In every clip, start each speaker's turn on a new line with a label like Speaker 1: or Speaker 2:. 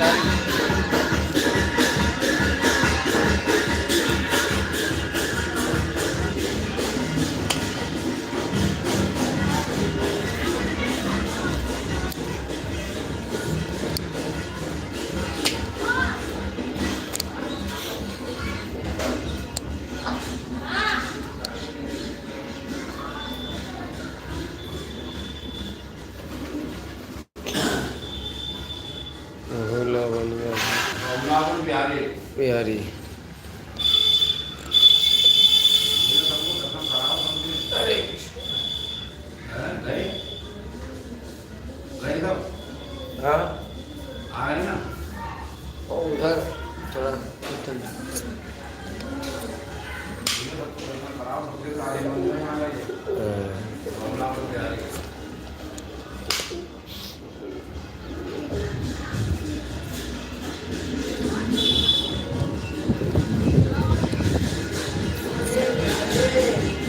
Speaker 1: Daddy.
Speaker 2: भोला बलिया प्यारे प्यारी हाँ आ रहे ना उधर थोड़ा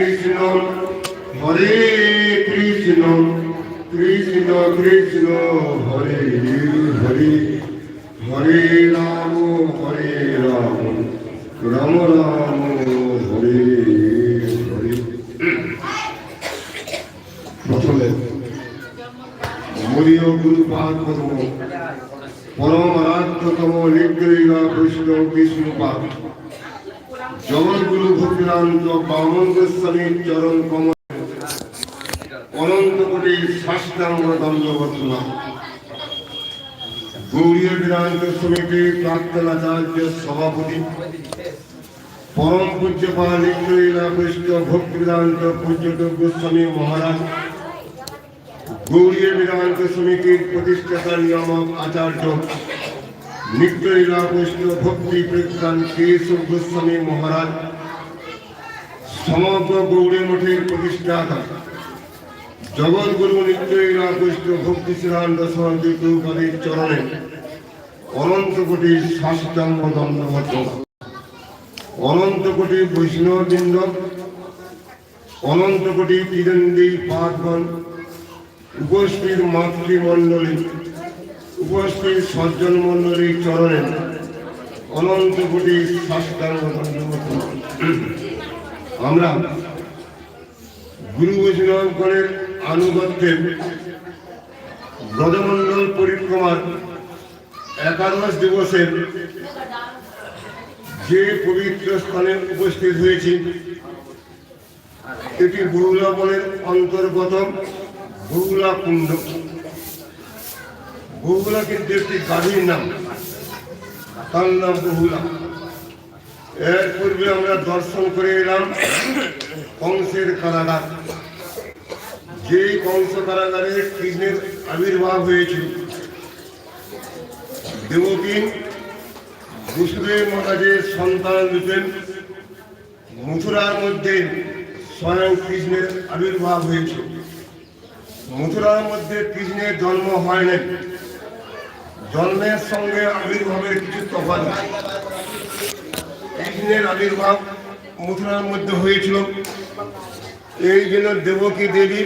Speaker 3: কৃষ্ণ হরে কৃষ্ণ কৃষ্ণ কৃষ্ণ হরে হরে হরে রাম হরে রাম রাম রাম হরে হরে প্রথমে মরীয় গুরুপাদ পরম আরাধ্যতম লিঙ্গ বৈষ্ণব বিষ্ণুপাদ জগৎগুরু ভক্তিরান্ত বামঙ্গেশ্বরীর চরণ কমল অনন্ত কোটি শাস্তাঙ্গ দণ্ডবর্তমা গৌরীয় বিরান্ত সমিতি প্রাক্তনাচার্য সভাপতি পরম পূজ্যপাল কৃষ্ণ ভক্তিবেদান্ত পূজ্যযোগ্য স্বামী মহারাজ গৌরীয় বিরান্ত সমিতির প্রতিষ্ঠাতা নিয়ামক আচার্য নিত্যলীলা ভক্তি মহারাজ গৌড়ী ভক্তি চরণে অনন্ত কোটি অনন্ত কোটি বৈষ্ণববৃন্দ অনন্ত কোটি তীরন্দী পাঠগণ উপস্থিত মাতৃমণ্ডলী উপস্থিত সজ্জন মণ্ডলীর চরণে অনন্ত কোটি আমরা গুরু বৈষ্ণবগণের আনুগত্যে ব্রজমন্ডল পরিক্রমার একাদশ দিবসের যে পবিত্র স্থানে উপস্থিত হয়েছি এটি গুরুলা বনের অন্তর্গত গুরুলা কুণ্ড বহুলা কিন্তু একটি গাড়ির নাম তার নাম বহুলা এর পূর্বে আমরা দর্শন করে এলাম কংসের কারাগার যে কংস কারাগারে কৃষ্ণের আবির্ভাব হয়েছিল দেবকীন বসুদেব মহারাজের সন্তান দিতেন মথুরার মধ্যে স্বয়ং কৃষ্ণের আবির্ভাব হয়েছে মথুরার মধ্যে কৃষ্ণের জন্ম হয় নাই জন্মের সঙ্গে আবির্ভাবের কিছু তফা নাই কৃষ্ণের আবির্ভাব মথুরার মধ্যে হয়েছিল এই জন্য দেবকী দেবী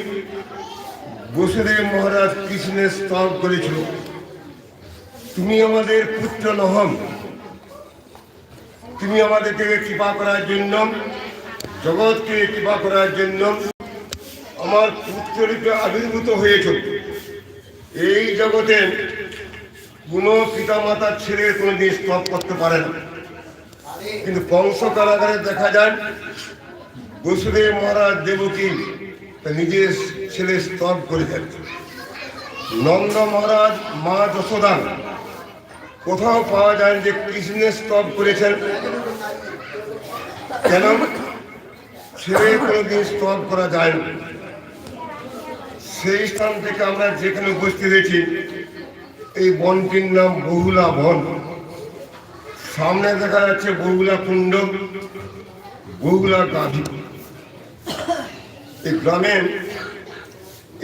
Speaker 3: বসুদেব মহারাজ কৃষ্ণের স্তব করেছিল তুমি আমাদের পুত্র নহম তুমি আমাদেরকে কৃপা করার জন্য জগৎকে কৃপা করার জন্য আমার পুত্ররূপে আবির্ভূত হয়েছ এই জগতের কোনো মাতার ছেলে কোনো দেশ ত্যাগ করতে পারে না কিন্তু কংস কারাগারে দেখা যায় বসুদেব মহারাজ দেবকী নিজের ছেলে স্তব করে যাচ্ছে নন্দ মহারাজ মা যশোদা কোথাও পাওয়া যায় যে কৃষ্ণের স্তব করেছেন কেন ছেড়ে কোনোদিন স্তব করা যায় না সেই স্থান থেকে আমরা যেখানে উপস্থিত হয়েছি এই বনটির নাম বহুলা বন সামনে দেখা যাচ্ছে বহুলা কুণ্ড বহুলা গাভী এই গ্রামের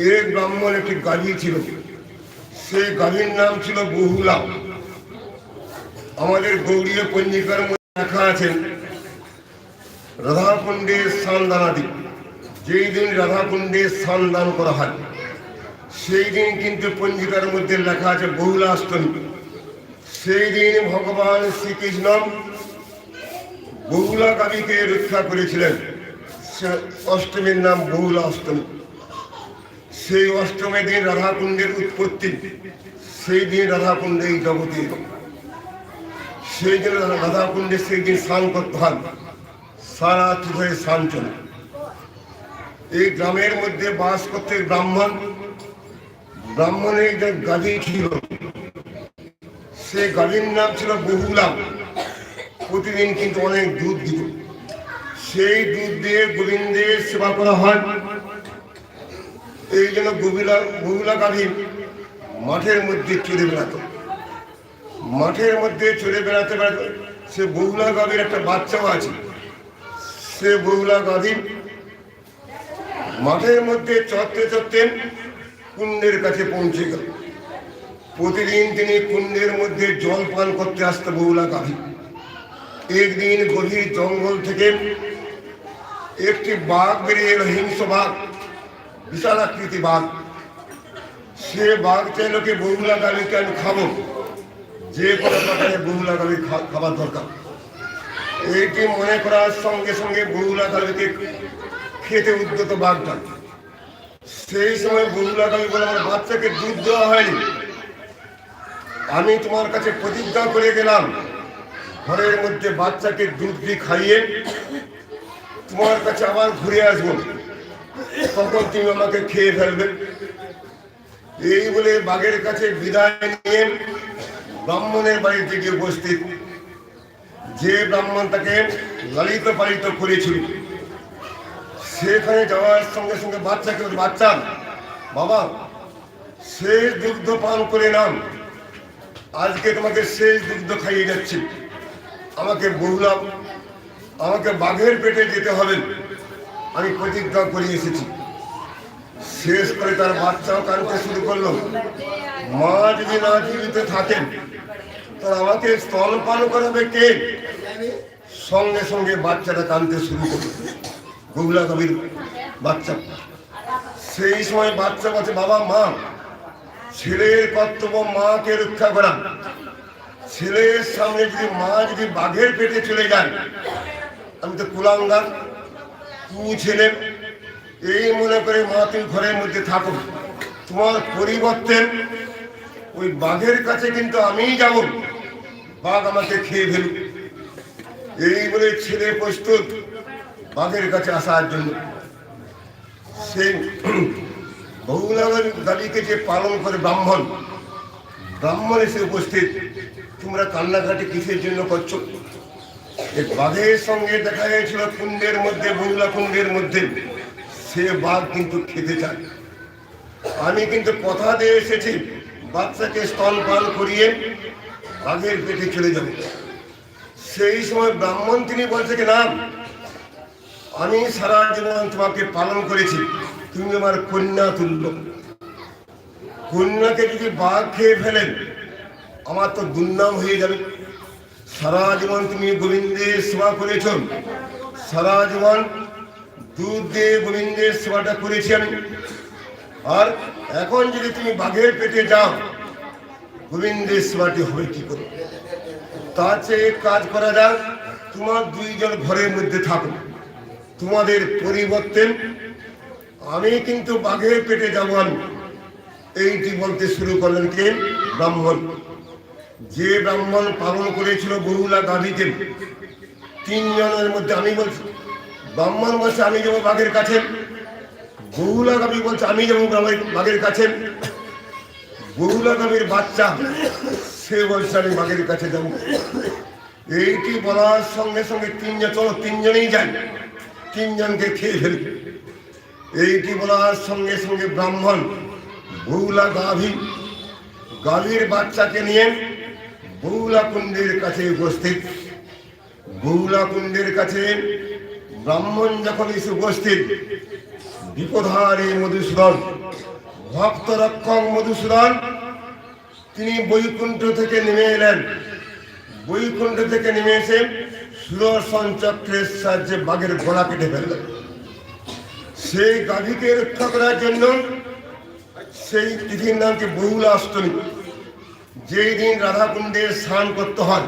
Speaker 3: এর ব্রাহ্মণ একটি গাড়ি ছিল সেই গাড়ির নাম ছিল বহুলা আমাদের গৌরীয় পঞ্জিকার মধ্যে লেখা আছেন রাধাকুণ্ডের স্থান দানাদি যেই দিন রাধাকুণ্ডের স্থান দান করা হয় সেই দিন কিন্তু পঞ্জিকার মধ্যে লেখা আছে বহুলাষ্টমী সেই দিন ভগবান শ্রীকৃষ্ণ বহুলা কবিকে রক্ষা করেছিলেন অষ্টমীর নাম বহুলা অষ্টমী সেই অষ্টমী দিন রাধাকুণ্ডের উৎপত্তি সেই দিন রাধাকুণ্ড এই জগতে সেই দিন রাধাকুণ্ডে সেই দিন স্নান করতে হয় সারা ধরে স্নান চলে এই গ্রামের মধ্যে বাস করতে ব্রাহ্মণ ব্রাহ্মণের একজন গাদি ছিল সে গাদির নাম ছিল বহুলাম প্রতিদিন কিন্তু অনেক দুধ দিত সেই দুধ দিয়ে গোবিন্দের সেবা করা হয় এই জন্য গভীরা গভীরা গাধি মাঠের মধ্যে চলে বেড়াতো মাঠের মধ্যে চলে বেড়াতে বেড়াতে সে বহুলা গাভীর একটা বাচ্চাও আছে সে বহুলা গাধি মাঠের মধ্যে চড়তে চড়তে কুণ্ডের কাছে পৌঁছে গেল প্রতিদিন তিনি কুণ্ডের মধ্যে জল পান করতে আসতে বহুলা কাঁধি একদিন গভীর জঙ্গল থেকে একটি বাঘ বেরিয়ে এলো হিংস বাঘ বিশাল আকৃতি বাঘ সে বাঘ কি বহুলা গাড়িকে আমি খাবো যে কোনো প্রকারে বহুলা গাড়ি খাবার দরকার এইটি মনে করার সঙ্গে সঙ্গে বহুলা গাড়িকে খেতে উদ্যত বাঘ ডাক্তার সেই সময় বন্ধুরা আমি বলে আমার বাচ্চাকে দুধ দেওয়া হয়নি আমি তোমার কাছে প্রতিজ্ঞা করে গেলাম ঘরের মধ্যে বাচ্চাকে দুধ দিয়ে খাইয়ে তোমার কাছে আবার ঘুরে আসবো তখন তুমি আমাকে খেয়ে ফেলবে এই বলে বাঘের কাছে বিদায় নিয়ে ব্রাহ্মণের বাড়িতে গিয়ে উপস্থিত যে ব্রাহ্মণ তাকে লালিত পালিত করেছিল সেখানে যাওয়ার সঙ্গে সঙ্গে বাচ্চাকে বাচ্চা বাবা শেষ দুগ্ধ পান করে নাম আজকে তোমাকে শেষ দুগ্ধ খাইয়ে যাচ্ছি আমাকে বললাম আমাকে বাঘের পেটে যেতে হবে আমি প্রতিজ্ঞা করে এসেছি শেষ করে তার বাচ্চাও কানতে শুরু করলো মা যদি না জীবিত থাকেন তার আমাকে স্তল পান করাবে কে সঙ্গে সঙ্গে বাচ্চাটা কানতে শুরু করলো গুগলা কবির বাচ্চা সেই সময় বাচ্চা বাচ্চা বাবা মা ছেলের কর্তব্য মাকে রক্ষা করা ছেলের সামনে যদি মা যদি বাঘের পেটে চলে যায় আমি তো কুলাঙ্গার তু ছেলে এই মনে করে মা তুমি ঘরের মধ্যে থাকো তোমার পরিবর্তে ওই বাঘের কাছে কিন্তু আমিই যাব বাঘ আমাকে খেয়ে ফেলুক এই বলে ছেলে প্রস্তুত বাঘের কাছে আসার জন্য সেই বহুলামের দাবিকে যে পালন করে ব্রাহ্মণ ব্রাহ্মণ এসে উপস্থিত তোমরা কান্নাকাটি কিসের জন্য করছো বাঘের সঙ্গে দেখা হয়েছিল কুণ্ডের মধ্যে বহুলা কুণ্ডের মধ্যে সে বাঘ কিন্তু খেতে চায় আমি কিন্তু কথা দিয়ে এসেছি বাচ্চাকে স্তন পান করিয়ে বাঘের পেটে চলে যাবে সেই সময় ব্রাহ্মণ তিনি বলছে কি না আমি সারা জীবন তোমাকে পালন করেছি তুমি আমার কন্যা তুল্য কন্যাকে যদি বাঘ খেয়ে ফেলেন আমার তো দুর্নাম হয়ে যাবে সারা জীবন তুমি গোবিন্দের সেবা করেছ সারা জীবন দুধ দিয়ে গোবিন্দের সেবাটা করেছি আমি আর এখন যদি তুমি বাঘের পেটে যাও গোবিন্দের সেবাটি হবে কি করে তার চেয়ে কাজ করা যাক তোমার দুইজন ঘরের মধ্যে থাকবে তোমাদের পরিবর্তন আমি কিন্তু বাঘের পেটে যাবান এইটি বলতে শুরু করলেন কে ব্রাহ্মণ যে ব্রাহ্মণ পালন করেছিল বহুলা গাভীকে তিনজনের মধ্যে আমি বলছি ব্রাহ্মণ বলছে আমি যাবো বাঘের কাছে বহুলা কবি বলছে আমি যাবো বাঘের কাছে বহুলা কবির বাচ্চা সে বলছে আমি বাঘের কাছে যাবো এইটি বলার সঙ্গে সঙ্গে তিনজন চলো তিনজনেই যায় তিনজনকে খেয়ে ফেলবে এইটি বলার সঙ্গে সঙ্গে ব্রাহ্মণ বৌলা গাভী গাভীর বাচ্চাকে নিয়ে বৌলা কুণ্ডের কাছে উপস্থিত বৌলা কুণ্ডের কাছে ব্রাহ্মণ যখন এসে উপস্থিত বিপধারে মধুসূদন ভক্ত রক্ষক মধুসূদন তিনি বৈকুণ্ঠ থেকে নেমে এলেন বৈকুণ্ঠ থেকে নেমে এসে সুদর্শন চক্রের সাহায্যে বাঘের ঘোড়া কেটে ফেলল সেই গাভীকে রক্ষা করার জন্য সেই তিথির নাম কি বহুলাষ্টমী যেই দিন রাধাকুণ্ডে স্নান করতে হয়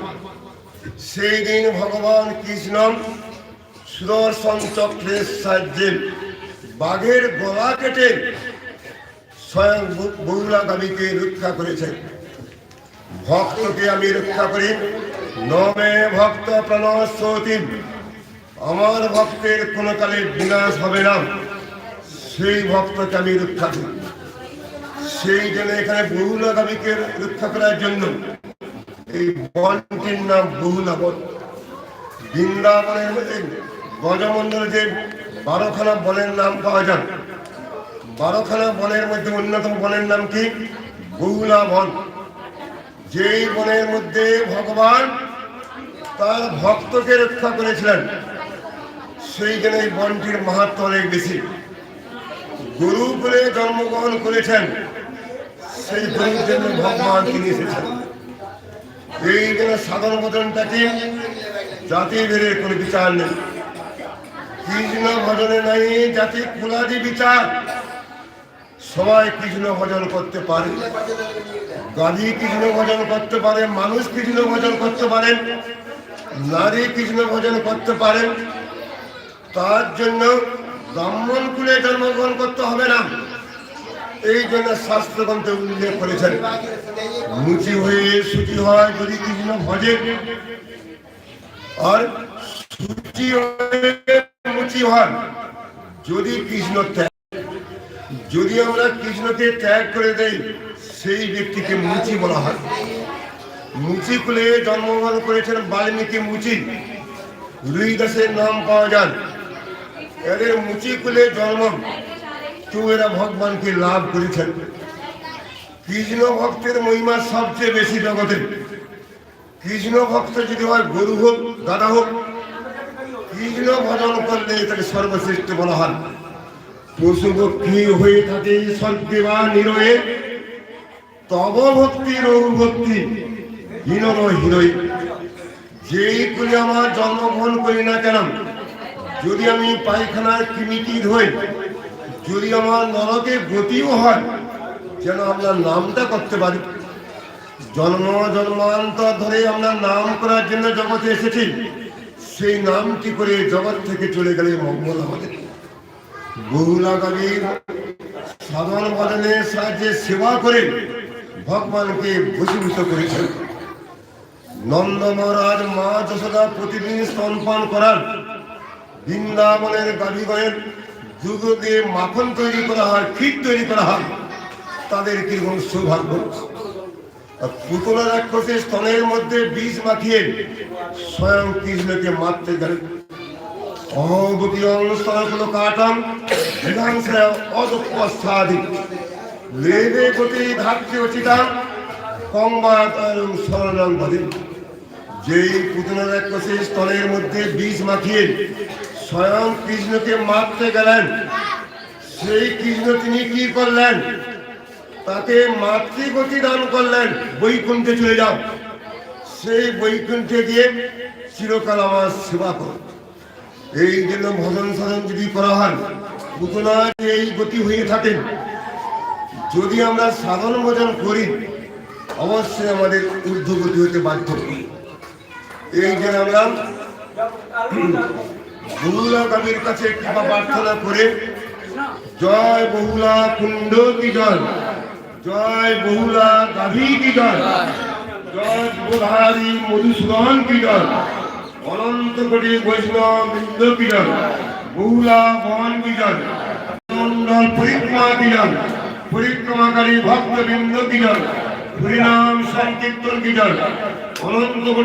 Speaker 3: সেই দিন ভগবান কৃষ্ণ সুদর্শন চক্রের সাহায্যে বাঘের গলা কেটে স্বয়ং বহুলা গাভীকে রক্ষা করেছেন ভক্তকে আমি রক্ষা করি নমে ভক্ত প্রণশ্রতিম আমার ভক্তের কোন কালে বিনাশ হবে না সেই ভক্তকে আমি রক্ষা করি সেই জন্য এখানে বহুলা কবিকে রক্ষা করার জন্য এই বনটির নাম বহু বন বৃন্দাবনের মধ্যে গজমন্ডল যে বারোখানা বনের নাম পাওয়া যায় বারোখানা বনের মধ্যে অন্যতম বনের নাম কি বহুলা বন যেই বনের মধ্যে ভগবান তার ভক্তকে রক্ষা করেছিলেন সেই জন্য এই বনটির মাহাত্ম অনেক বেশি গুরু বলে জন্মগ্রহণ করেছেন সেই গুরুর জন্য ভগবান তিনি এসেছেন এই জন্য সাধারণ ভজনটাকে জাতি বেড়ে কোনো বিচার নেই কৃষ্ণ ভজনে নাই জাতি কুলাদি বিচার সবাই কৃষ্ণ ভজন করতে পারে গাড়ি কৃষ্ণ ভজন করতে পারেন মানুষ কৃষ্ণ ভজন করতে পারেন নারী কৃষ্ণ ভজন করতে পারেন তার জন্য ব্রাহ্মণ কুলে জন্মগ্রহণ করতে হবে না এই জন্য শাস্ত্রগ্রন্থে উল্লেখ করেছেন মুচি হয়ে সুচি হয় যদি কৃষ্ণ ভজে আর সুচি হয়ে মুচি হন যদি কৃষ্ণ ত্যাগ যদি আমরা কৃষ্ণকে ত্যাগ করে দেই সেই ব্যক্তিকে মুচি বলা হয় মুচি কুলে জন্মগ্রহণ করেছেন বাল্মীকি মুচি রুই দাসের নাম পাওয়া যান এদের মুচি কুলে জন্ম কেউ এরা ভগবানকে লাভ করেছেন কৃষ্ণ ভক্তের মহিমা সবচেয়ে বেশি জগতে কৃষ্ণ ভক্ত যদি হয় গরু হোক দাদা হোক কৃষ্ণ ভজন করলে তাকে সর্বশ্রেষ্ঠ বলা হয় পশু পক্ষী হয়ে থাকে স্বর্গে বা নিরয়ে তব ভক্তি রঘুভক্তি হীন হিরই যেই করে আমার জন্মগ্রহণ করি না কেন যদি আমি পায়খানার কিমিটির হই যদি আমার নরকে গতিও হয় যেন আমরা নামটা করতে পারি জন্ম জন্মান্তর ধরে আমরা নাম করার জন্য জগতে এসেছি সেই নাম কি করে জগৎ থেকে চলে গেলে মঙ্গল আমাদের বহুলা কবির সাধারণ বাদনের সাহায্যে সেবা করে ভগবানকে ভূষীভূত করেছেন নন্দ মহারাজ মা যশোদা প্রতিদিন স্তনপান করার বৃন্দাবনের গাভীগণের দুধ দিয়ে মাখন তৈরি করা হয় ক্ষীর তৈরি করা হয় তাদের কিরকম সৌভাগ্য পুতলা রাক্ষসের স্তনের মধ্যে বীজ মাখিয়ে স্বয়ং কৃষ্ণকে মারতে গেলেন অহবতী অনুষ্ঠান কোনো কাটান অদক্ষ লেনে প্রতি ধাত্রী অচিতা সংবাদ সরঞ্জাম বলেন যেই পুতনারাক্ষসের স্থলের মধ্যে বীজ মাখিয়ে স্বয়ং কৃষ্ণকে মারতে গেলেন সেই কৃষ্ণ তিনি কি করলেন তাকে মাতৃগতি দান করলেন বৈকুণ্ঠে চলে যাও সেই বৈকুণ্ঠে গিয়ে চিরকাল আমার সেবা কর এই জন্য ভজন সাধন যদি করা হয় পুতনার এই গতি হয়ে থাকেন যদি আমরা সাধন ভোজন করি অবশ্যই আমাদের ঊর্ধ্বগতি হতে বাধ্য এই জন্য আমরা বহুলা কামের কাছে কৃপা প্রার্থনা করে জয় বহুলা কুণ্ড কি জয় জয় বহুলা গাভি কি জয় জয় মধুসূদন কি অনন্ত কোটি বৈষ্ণব বৃন্দ কি বহুলা বহন কি জয় পরিক্রমা কি পরিক্রমাকারী ভক্তবৃন্দ কিজন হরিনাম সংকীর্তন কিজন অনন্ত